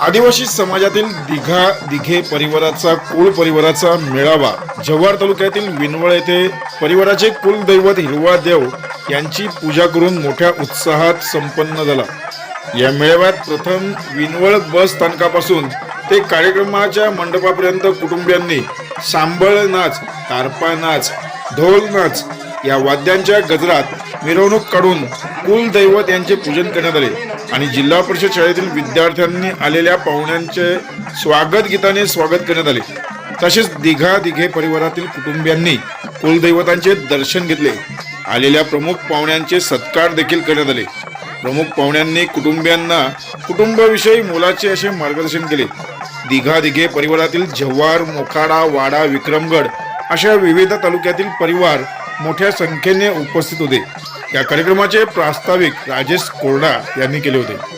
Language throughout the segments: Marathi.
आदिवासी समाजातील दिघा दिघे परिवाराचा कुळ परिवाराचा मेळावा जव्हार तालुक्यातील विनवळ येथे परिवाराचे कुलदैवत हिरवा देव यांची पूजा करून मोठ्या उत्साहात संपन्न झाला. या मेळाव्यात प्रथम विनवळ बस स्थानकापासून ते कार्यक्रमाच्या मंडपापर्यंत कुटुंबियांनी सांबळ नाच तारपा नाच ढोल नाच या वाद्यांच्या गजरात मिरवणूक काढून कुलदैवत यांचे पूजन करण्यात आले. आणि जिल्हा परिषद शाळेतील विद्यार्थ्यांनी आलेल्या पाहुण्यांचे स्वागत गीताने स्वागत करण्यात आले. तसेच दिघा दिघे परिवारातील कुटुंबियांनी कुलदैवतांचे दर्शन घेतले. आलेल्या प्रमुख पाहुण्यांचे सत्कार देखील करण्यात आले. प्रमुख पाहुण्यांनी कुटुंबियांना कुटुंबाविषयी मोलाचे असे मार्गदर्शन केले. दिघा दिघे परिवारातील जव्हार मोखाडा वाडा विक्रमगड अशा विविध तालुक्यातील परिवार मोठ्या संख्येने उपस्थित होते. या कार्यक्रमाचे प्रास्ताविक राजेश कोरडा यांनी केले होते.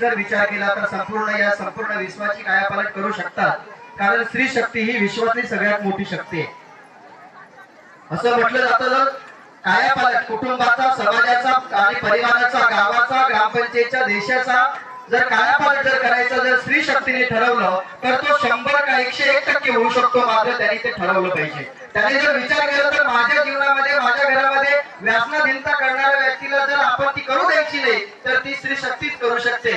जर विचार केला तर संपूर्ण या संपूर्ण विश्वाची कायापालट करू शकतात कारण स्त्री शक्ती ही विश्वातली सगळ्यात मोठी शक्ती आहे. असं म्हटलं जातं जर कायापालट कुटुंबाचा समाजाचा आणि परिवाराचा गावाचा ग्रामपंचायतच्या देशाचा जर कायापालट जर करायचं जर स्त्री शक्तीने ठरवलं तर तो शंभर का एकशे एक टक्के होऊ शकतो मात्र त्यांनी ते ठरवलं पाहिजे. त्याने जर विचार केला तर माझ्या जीवनामध्ये माझ्या घरामध्ये व्यासना व्यसनाधीनता करणाऱ्या व्यक्तीला जर करायची नाही तर ती स्त्री शक्तीच करू शकते.